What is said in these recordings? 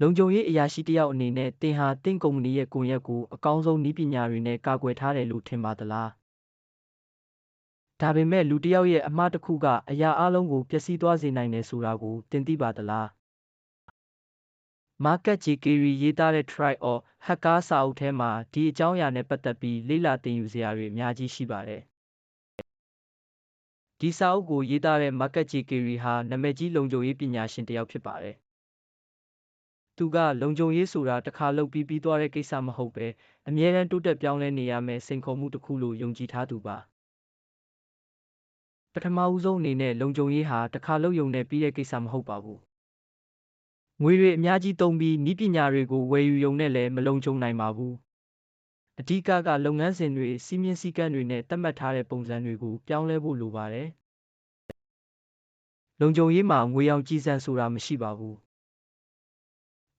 လုံခြုံရေးအရာရှိတစ်ယောက်အနေနဲ့သင်ဟာသင့်ကုမ္ပဏီရဲ့ကွန်ရက်ကိုအကောင်းဆုံးနည်းပညာတွေနဲ့ကာကွယ်ထားတယ်လို့ထင်ပါသလားဒါပေမဲ့လူတစ်ယောက်ရဲ့အမှားတစ်ခုကအရာအလုံးကိုပျက်စီးသွားစေနိုင်တယ်ဆိုတာကိုသင်သိပါသလားမာကတ်ဂျီကီရီရေးသားတဲ့ Try or Hacker စာအုပ်ထဲမှာဒီအကြောင်းအရာနဲ့ပတ်သက်ပြီးလေ့လာသင်ယူစရာတွေအများကြီးရှိပါတယ်ဒီစာအုပ်ကိုရေးသားတဲ့မာကတ်ဂျီကီရီဟာနာမည်ကြီးလုံခြုံရေးပညာရှင်တစ်ယောက်ဖြစ်ပါတယ် သူကလုံခြုံရေးဆိုတာတစ်ခါလုပ်ပြီးပြီးသွားတဲ့ကိစ္စမဟုတ်ပဲအမြဲတမ်းတိုးတက်ပြောင်းလဲနေရမယ့်စိန်ခေါ်မှုတစ်ခုလို့ယုံကြည်ထားသူပါပထမဦးဆုံးအနေနဲ့လုံခြုံရေးဟာတစ်ခါလုပ်ယုံနဲ့ပြီးတဲ့ကိစ္စမဟုတ်ပါဘူးငွေတွေအများကြီးသုံးပြီးဤပညာတွေကိုဝယ်ယူယုံနဲ့လည်းမလုံခြုံနိုင်ပါဘူးအဓိကကလုပ်ငန်းစဉ်တွေစီးမြင့်စည်းကမ်းတွေနဲ့သတ်မှတ်ထားတဲ့ပုံစံတွေကိုပြောင်းလဲဖို့လိုပါတယ်လုံခြုံရေးမှာငွေရောင်ကြည်စံဆိုတာမရှိပါဘူး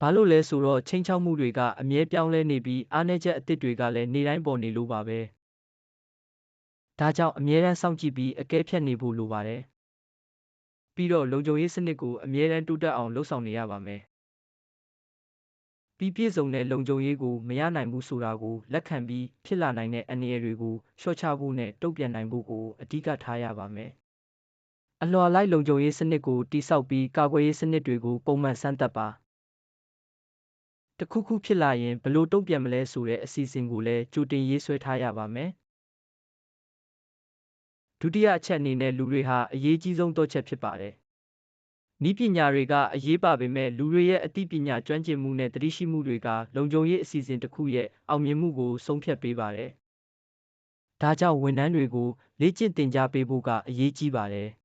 ဘာလို့လဲဆိုတော့ချိန်ချောက်မှုတွေကအမြဲပြောင်းလဲနေပြီးအားနည်းချက်အသစ်တွေကလည်းနေတိုင်းပေါ်နေလို့ပါပဲဒါကြောင့်အမြဲတမ်းစောင့်ကြည့်ပြီးအကဲဖြတ်နေဖို့လိုပါတယ်ပြီးတော့လုံခြုံရေးစနစ်ကိုအမြဲတမ်းတိုးတက်အောင်လှုပ်ဆောင်နေရပါမယ်ပြီးပြည့်စုံတဲ့လုံခြုံရေးကိုမရနိုင်ဘူးဆိုတာကိုလက်ခံပြီးဖြစ်လာနိုင်တဲ့အန္တရာယ်တွေကိုလျှော့ချဖို့နဲ့တုံ့ပြန်နိုင်ဖို့ကိုအဓိကထားရပါမယ်အလွာလိုက်လုံခြုံရေးစနစ်ကိုတိစောက်ပြီးကာကွယ်ရေးစနစ်တွေကိုပုံမှန်စမ်းသပ်ပါ တခုခုဖြစ်လာရင်ဘယ်လိုတုံ့ပြန်မလဲဆိုတဲ့အစီအစဉ်ကိုလည်းကြိုတင်ရေးဆွဲထားရပါမယ်ဒုတိယအချက်အနေနဲ့လူတွေဟာအရေးကြီးဆုံးတော့ချက်ဖြစ်ပါတယ်။ဤပညာတွေကအရေးပါပေမဲ့လူတွေရဲ့အသိပညာကျွမ်းကျင်မှုနဲ့တတိရှိမှုတွေကလုံခြုံရေးအစီအစဉ်တစ်ခုရဲ့အောင်မြင်မှုကိုဆုံးဖြတ်ပေးပါတယ်။ဒါကြောင့်ဝန်ထမ်းတွေကိုလေ့ကျင့်သင်ကြားပေးဖို့ကအရေးကြီးပါတယ်။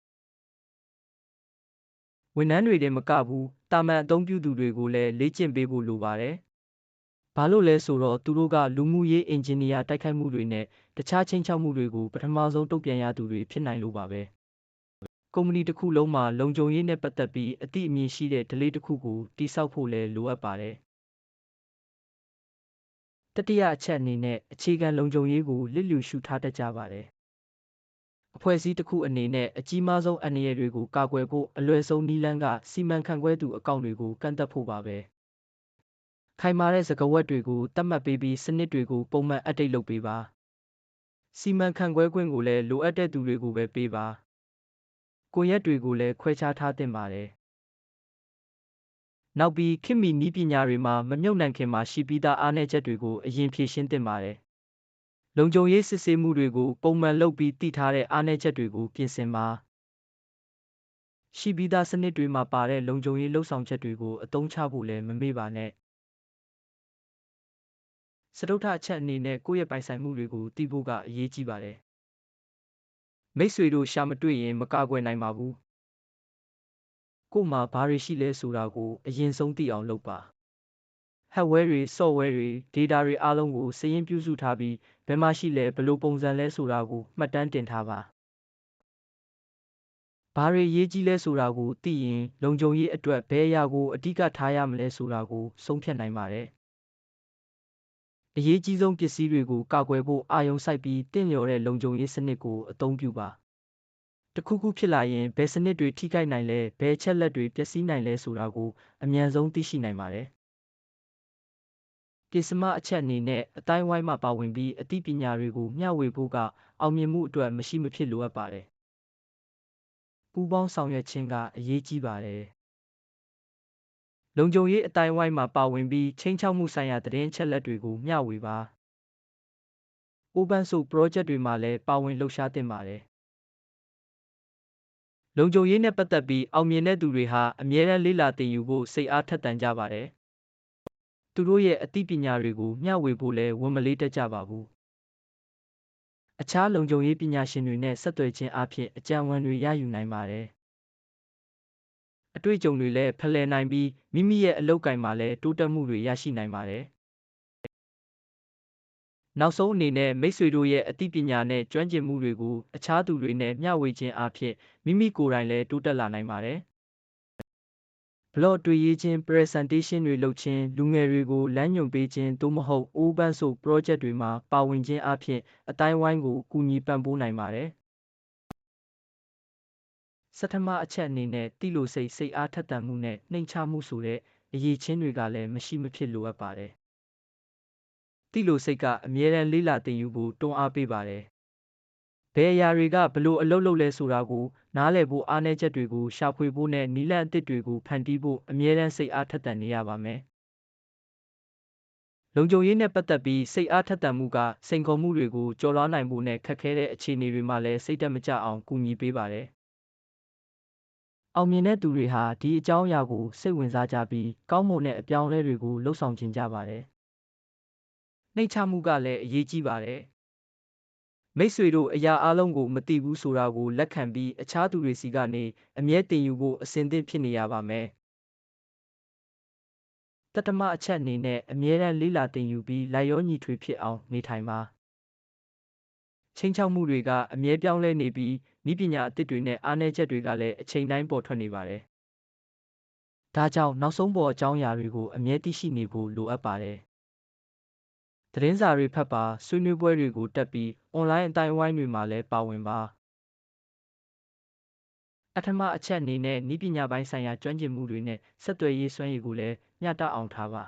ဝန်ထမ်းတွေတင်မကဘူး တာမန်အသုံးပြုသူတွေကိုလည်းလေ့ကျင့်ပေးဖို့လိုပါတယ်။ဘာလို့လဲဆိုတော့သူတို့ကလူမှုရေးအင်ဂျင်နီယာတိုက်ခိုက်မှုတွေနဲ့တခြားချင်းချောက်မှုတွေကိုပထမဆုံးတုံ့ပြန်ရသူတွေဖြစ်နိုင်လို့ပါပဲကုမ္ပဏီတစ်ခုလုံးမှာလုံခြုံရေးနဲ့ပတ်သက်ပြီးအသိအမြင်ရှိတဲ့ delay တစ်ခုကိုတိစောက်ဖို့လည်းလိုအပ်ပါတယ်တတိယအချက်အနေနဲ့အခြေခံလုံခြုံရေးကိုလစ်လျူရှုထားတတ်ကြပါတယ် အဖွဲ့အစည်းတစ်ခုအနေနဲ့အကြီးမားဆုံးအန္တရာယ်တွေကိုကာကွယ်ဖို့အလွယ်ဆုံးနည်းလမ်းကစီမံခန့်ခွဲသူအကောင့်တွေကိုကန့်သတ်ဖို့ပါပဲ။ခိုင်မာတဲ့စကားဝတ်တွေကိုသတ်မှတ်ပေးပြီးစနစ်တွေကိုပုံမှန်အပ်ဒိတ်လုပ်ပေးပါစီမံခန့်ခွဲခွင့်ကိုလည်းလိုအပ်တဲ့သူတွေကိုပဲပေးပါကိုရက်တွေကိုလည်းခွဲခြားထားသင့်ပါတယ်နောက်ပြီးခင်မီနီးပညာတွေမှာမမြုပ်နှံခင်မှာရှိပြီးသားအားနည်းချက်တွေကိုအရင်ဖြေရှင်းသင့်ပါတယ် လုံခြုံရေးစစ်ဆေးမှုတွေကို ပုံမှန်လုပ်ပြီးတည်ထားတဲ့ အားနည်းချက်တွေကို ပြင်ဆင်ပါ ရှိပြီးသားစနစ်တွေမှာပါတဲ့ လုံခြုံရေးလှုပ်ဆောင်ချက်တွေကို အသုံးချဖို့လည်း မမေ့ပါနဲ့ စတုတ္ထအချက်အနေနဲ့ ကိုယ့်ရဲ့ပိုင်ဆိုင်မှုတွေကိုသိဖို့က အရေးကြီးပါတယ်။မိတ်ဆွေတို့ ရှာမတွေ့ရင် မကာကွယ်နိုင်ပါဘူး။ကို့မှာ ဘာတွေရှိလဲဆိုတာကို အရင်ဆုံးသိအောင်လုပ်ပါ။ hardware တွေ software တွေ data တွေအားလုံးကိုစာရင်းပြုစုထားပြီးဘယ်မှာရှိလဲဘယ်လိုပုံစံလဲဆိုတာကိုမှတ်တမ်းတင်ထားပါ။ဘာတွေရေးကြီးလဲဆိုတာကိုသိရင်လုံခြုံရေးအတွက်ဘယ်အရာကိုအဓိကထားရမလဲဆိုတာကိုဆုံးဖြတ်နိုင်ပါတယ်။အရေးကြီးဆုံးပစ္စည်းတွေကိုကာကွယ်ဖို့အာရုံစိုက်ပြီးတင့်လျော်တဲ့လုံခြုံရေးစနစ်ကိုအသုံးပြုပါတခုခုဖြစ်လာရင်ဘယ်စနစ်တွေထိခိုက်နိုင်လဲဘယ်ချက်လက်တွေပျက်စီးနိုင်လဲဆိုတာကိုအမြန်ဆုံးသိရှိနိုင်ပါတယ် ပစ္စမအချက်အနေနဲ့အတိုင်းဝိုင်းမှာပါဝင်ပြီးအသိပညာတွေကိုမျှဝေဖို့ကအောင်မြင်မှုအတွက်မရှိမဖြစ်လိုအပ်ပါတယ်ပူးပေါင်းဆောင်ရွက်ခြင်းကအရေးကြီးပါတယ်လုံခြုံရေးအတိုင်းဝိုင်းမှာပါဝင်ပြီးချင်းချောက်မှုဆိုင်ရာသတင်းချက်လက်တွေကိုမျှဝေပါ။ Open Source Project တွေမှာလည်းပါဝင်လှုပ်ရှားသင့်ပါတယ်။လုံခြုံရေးနဲ့ပတ်သက်ပြီးအောင်မြင်တဲ့သူတွေဟာအမြဲတမ်းလေ့လာသင်ယူဖို့စိတ်အားထက်သန်ကြပါတယ်။ သူတို့ရဲ့အသိပညာတွေကိုမျှဝေဖို့လည်းဝန်မလေးတတ်ကြပါဘူး။အခြားလုံခြုံရေးပညာရှင်တွေနဲ့ဆက်သွယ်ခြင်းအပြင်အကြံဉာဏ်တွေရယူနိုင်ပါတယ်။အတွေ့အကြုံတွေလည်းဖလှယ်နိုင်ပြီးမိမိရဲ့အလုပ်ကိုင်မှာလည်းတိုးတက်မှုတွေရရှိနိုင်ပါတယ်။နောက်ဆုံးအနေနဲ့မိတ်ဆွေတို့ရဲ့အသိပညာနဲ့ကျွမ်းကျင်မှုတွေကိုအခြားသူတွေနဲ့မျှဝေခြင်းအပြင်မိမိကိုယ်တိုင်လည်းတိုးတက်လာနိုင်ပါတယ်။ blog တွေ့ရေးခြင်း presentation တွေလုပ်ခြင်းလူငယ်တွေကိုလမ်းညွှန်ပေးခြင်းသို့မဟုတ် open source project တွေမှာပါဝင်ခြင်းအပြင်အတိုင်းဝိုင်းကိုကူညီပံ့ပိုးနိုင်ပါတယ်။ဆဋ္ဌမအချက်အနေနဲ့တိလိုစိတ်စိတ်အားထက်သန်မှုနဲ့နှိမ်ချမှုဆိုတဲ့အရေးချင်းတွေကလည်းမရှိမဖြစ်လိုအပ်ပါတယ်။တိလိုစိတ်ကအမြဲတမ်းလေးလာတင်ယူဖို့တွန်းအားပေးပါတယ်။ ဘယ်အရာတွေကဘလို့အလုပ်လုပ်လဲဆိုတာကိုနားလည်ဖို့အားနည်းချက်တွေကိုရှာဖွေဖို့နဲ့နီလန့်အသစ်တွေကိုဖန်တီးဖို့အမြဲတမ်းစိတ်အားထက်သန်နေရပါမယ်။လုံခြုံရေးနဲ့ပတ်သက်ပြီးစိတ်အားထက်သန်မှုကစိန်ခေါ်မှုတွေကိုကျော်လွှားနိုင်ဖို့နဲ့ခက်ခဲတဲ့အခြေအနေတွေမှာလည်းစိတ်တက်မကြအောင်ကူညီပေးပါတယ်။အောင်မြင်တဲ့သူတွေဟာဒီအကြောင်းအရာကိုစိတ်ဝင်စားကြပြီးကောင်းမွန်တဲ့အပြောင်းအလဲတွေကိုလှုပ်ဆောင်ခြင်းကြပါတယ်။နှိမ့်ချမှုကလည်းအရေးကြီးပါတယ်။ မိတ်ဆွေတို့အရာအလုံးကိုမသိဘူးဆိုတာကိုလက်ခံပြီးအခြားသူတွေစီကနေအမြဲတင်ယူဖို့အစဉ်သင့်ဖြစ်နေရပါမယ်။တတမအချက်အနေနဲ့အမြဲတမ်းလေးလာတင်ယူပြီးလိုက်ရောညီထွေဖြစ်အောင်နေထိုင်ပါချင်းချောက်မှုတွေကအမြဲပြောင်းလဲနေပြီးဤပညာအသစ်တွေနဲ့အားနည်းချက်တွေကလည်းအချိန်တိုင်းပေါ်ထွက်နေပါတယ်ဒါကြောင့်နောက်ဆုံးပေါ်အကြောင်းအရာတွေကိုအမြဲသိရှိနေဖို့လိုအပ်ပါတယ် သတင်းစာတွေဖတ်ပါဆွေးနွေးပွဲတွေကိုတက်ပြီးအွန်လိုင်းအတိုင်းအဝိုင်းတွေမှာလည်းပါဝင်ပါအထမအချက်အနေနဲ့ဤပညာပိုင်းဆိုင်ရာကျွမ်းကျင်မှုတွေနဲ့ဆက်သွယ်ရေးစွမ်းရည်ကိုလည်းမျှတအောင်ထားပါ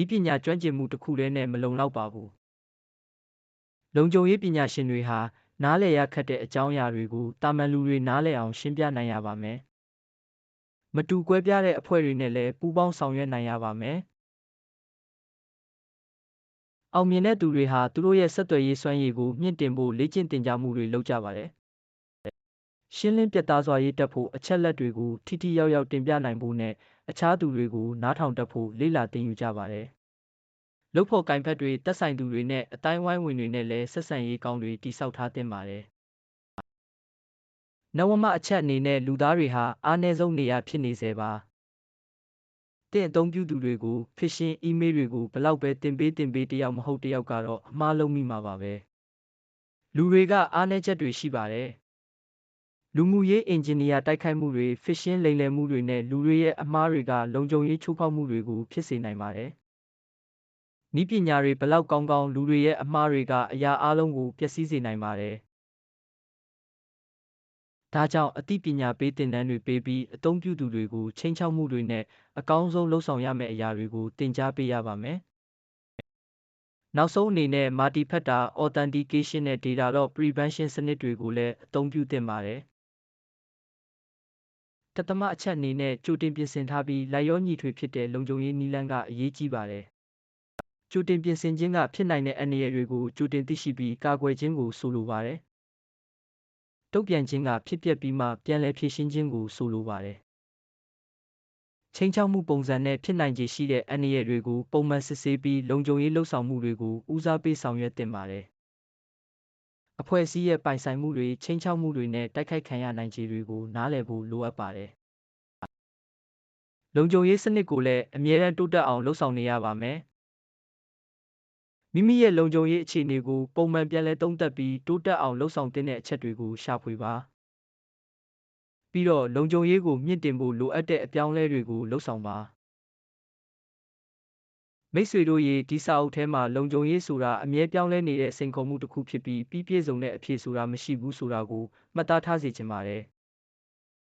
ဤပညာကျွမ်းကျင်မှုတစ်ခုတည်းနဲ့မလုံလောက်ပါဘူးလုံခြုံရေးပညာရှင်တွေဟာနားလည်ရခက်တဲ့အကြောင်းအရာတွေကိုတာမန်လူတွေနားလည်အောင်ရှင်းပြနိုင်ရပါမယ်မတူကွဲပြားတဲ့အဖွဲ့တွေနဲ့လည်းပူးပေါင်းဆောင်ရွက်နိုင်ရပါမယ် အောင်မြင်တဲ့သူတွေဟာသူတို့ရဲ့ဆက်သွယ်ရေးစွမ်းရည်ကိုမြင့်တင်ဖို့လေ့ကျင့်သင်ကြားမှုတွေလုပ်ကြပါတယ်ရှင်းလင်းပြတ်သားစွာရေးတက်ဖို့အချက်လက်တွေကိုထိထိရောက်ရောက်တင်ပြနိုင်ဖို့နဲ့အခြားသူတွေကိုနားထောင်တတ်ဖို့လေ့လာသင်ယူကြပါတယ်။လုပ်ဖို့ကင်ဖက်တွေတက်ဆိုင်သူတွေနဲ့အတိုင်းဝိုင်းဝင်တွေနဲ့လည်းဆက်ဆံရေးကောင်းတွေတိစောက်ထားသင့်ပါတယ်။နဝမအချက်အနေနဲ့လူသားတွေဟာအားနည်းဆုံးနေရာဖြစ်နေစေပါ။ တင့်အသုံးပြုသူတွေကို phishing email တွေကိုဘလောက်ပဲတင်ပေးတင်ပေးတယောက်မဟုတ်တယောက်ကတော့အမှားလုံးမိမှာပါပဲ။လူတွေကအားနည်းချက်တွေရှိပါတယ်။လူမှုရေးအင်ဂျင်နီယာတိုက်ခိုက်မှုတွေ phishing လိမ်လည်မှုတွေနဲ့လူတွေရဲ့အမှားတွေကလုံခြုံရေးချိုးဖောက်မှုတွေကိုဖြစ်စေနိုင်ပါတယ်။ဤပညာတွေဘလောက်ကောင်းကောင်းလူတွေရဲ့အမှားတွေကအရာအလုံးကိုပျက်စီးစေနိုင်ပါတယ်။ ဒါကြောင့်အသိပညာပေးသင်တန်းတွေပေးပြီးအသုံးပြုသူတွေကိုချိန်ချောက်မှုတွေနဲ့အကောင်းဆုံးလှုပ်ဆောင်ရမယ့်အရာတွေကိုသင်ကြားပေးရပါမယ်။နောက်ဆုံးအနေနဲ့ multi-factor authentication နဲ့ data loss prevention စနစ်တွေကိုလည်းအသုံးပြုသင့်ပါတယ်။တသမအချက်အနေနဲ့ကြိုတင်ပြင်ဆင်ထားပြီးလိုက်ရောညီထွေဖြစ်တဲ့လုံခြုံရေးနည်းလမ်းကအရေးကြီးပါတယ်။ကြိုတင်ပြင်ဆင်ခြင်းကဖြစ်နိုင်တဲ့အန္တရာယ်တွေကိုကြိုတင်သိရှိပြီးကာကွယ်ခြင်းကိုဆိုလိုပါတယ်။ တုံ့ပြန်ခြင်းကဖြစ်ပျက်ပြီးမှပြန်လည်ဖြေရှင်းခြင်းကိုဆိုလိုပါတယ်။ချိန်ချောက်မှုပုံစံနဲ့ဖြစ်နိုင်ခြေရှိတဲ့အန္တရာယ်တွေကိုပုံမှန်စစ်ဆေးပြီးလုံခြုံရေးလှုပ်ဆောင်မှုတွေကိုဦးစားပေးဆောင်ရွက်သင့်ပါတယ်အဖွဲ့အစည်းရဲ့ပိုင်ဆိုင်မှုတွေချင်းချောက်မှုတွေနဲ့တိုက်ခိုက်ခံရနိုင်ခြေတွေကိုနားလည်ဖို့လိုအပ်ပါတယ်။လုံခြုံရေးစနစ်ကိုလည်းအမြဲတမ်းတိုးတက်အောင်လှုပ်ဆောင်နေရပါမယ်။ မိမိရဲ့လုံခြုံရေးအခြေအနေကိုပုံမှန်ပြန်လည်သုံးသပ်ပြီးတိုးတက်အောင်လှုပ်ဆောင်တဲ့အချက်တွေကိုရှာဖွေပါ။ပြီးတော့လုံခြုံရေးကိုမြင့်တင်ဖို့လိုအပ်တဲ့အပြောင်းအလဲတွေကိုလှုပ်ဆောင်ပါ။မိတ်ဆွေတို့ရေဒီစာအုပ်ထဲမှာလုံခြုံရေးဆိုတာအမြဲပြောင်းလဲနေတဲ့စိန်ခေါ်မှုတစ်ခုဖြစ်ပြီးပြီးပြည့်စုံတဲ့အဖြေဆိုတာမရှိဘူးဆိုတာကိုမှတ်သားထားစေချင်ပါတယ်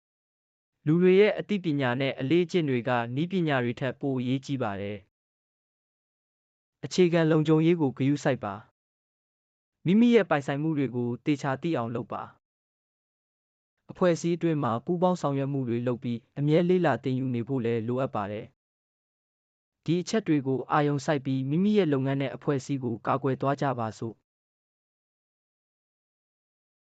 ။လူတွေရဲ့အသိပညာနဲ့အလေးအကျင့်တွေကဤပညာတွေထက်ပိုအရေးကြီးပါတယ်။ အခြေခံလုံခြုံရေးကိုဂရုစိုက်ပါ။မိမိရဲ့ပိုင်ဆိုင်မှုတွေကိုတေချာသိအောင်လုပ်ပါ။အဖွဲ့အစည်းအတွင်းမှာပူးပေါင်းဆောင်ရွက်မှုတွေလုပ်ပြီးအမြဲလေးလာတင်ယူနေဖို့လည်းလိုအပ်ပါတယ်။ဒီအချက်တွေကိုအာရုံစိုက်ပြီးမိမိရဲ့လုပ်ငန်းနဲ့အဖွဲ့အစည်းကိုကာကွယ်သွားကြပါစို့